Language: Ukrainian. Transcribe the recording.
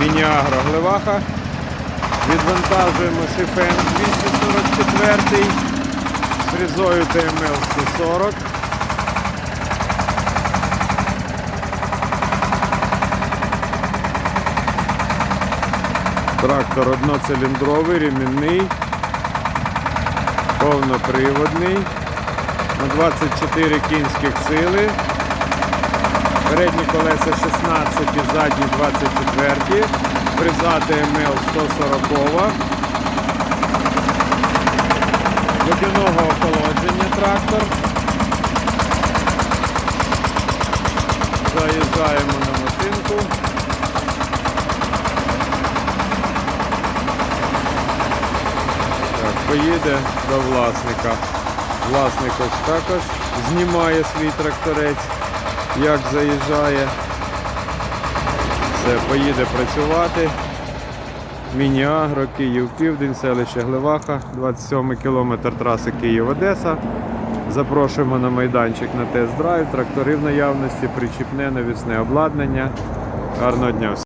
Мініагро Глеваха. Відвантажуємо Шифен 244 з фрізою ТМЛ 140. Трактор одноциліндровий, ремінний, повноприводний, на 24 кінських сили. Передні колеса 16 і задні 24. Фреза ТМЛ 140. Водяного охолодження трактор. Заїжджаємо на машинку. Так, поїде до власника. Власник ось також знімає свій тракторець, як заїжджає. Все, поїде працювати. Міні-агро, Київ Південь, селище Глеваха, 27 кілометр траси Київ-Одеса. Запрошуємо на майданчик на тест-драйв, трактори в наявності, причіпне навісне обладнання. Гарного дня!